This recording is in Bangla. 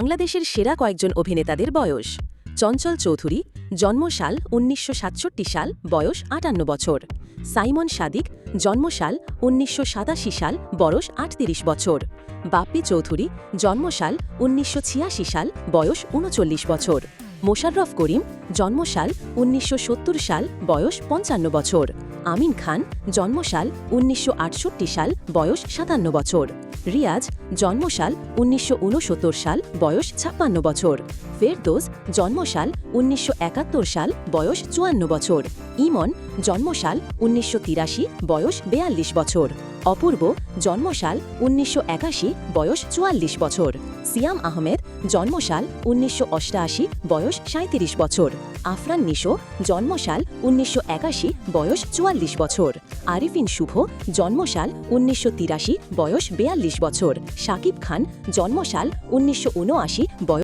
বাংলাদেশের সেরা কয়েকজন অভিনেতাদের বয়স। চঞ্চল চৌধুরী জন্মসাল উনিশশো সাতষট্টি সাল, বয়স আটান্ন বছর। সাইমন সাদিক জন্মসাল উনিশশো সাতাশি সাল, বয়স আটত্রিশ বছর। বাপ্পি চৌধুরী জন্মসাল উনিশশো ছিয়াশি সাল, বয়স উনচল্লিশ বছর। মোশাররফ করিম জন্মসাল উনিশশো সত্তর সাল, বয়স পঞ্চান্ন বছর। আমিন খান জন্মসাল উনিশশো আটষট্টি সাল, বয়স সাতান্ন বছর। রিয়াজ, জন্মসাল উনিশশো উনসত্তর সাল, বয়স ছাপ্পান্ন বছর। ফেরদোস, জন্মসাল উনিশশো একাত্তর সাল, বয়স চুয়ান্ন বছর। ইমন, জন্মসাল উনিশশো তিরাশি, বয়স বেয়াল্লিশ বছর। অপূর্ব, জন্মসাল উনিশশো একাশি, বয়স চুয়াল্লিশ বছর। সিয়াম আহমেদ জন্মসাল উনিশশো অষ্টআশি বয়স সাঁত্রিশ বছর। আফরান নিশো জন্মসাল উনিশশো একাশি, বয়স চুয়াল্লিশ বছর। আরিফিন শুভ, জন্মসাল উনিশশো তিরাশি, বয়স বেয়াল্লিশ বছর। সাকিব খান, জন্মসাল উনিশশো উনআশি বয়স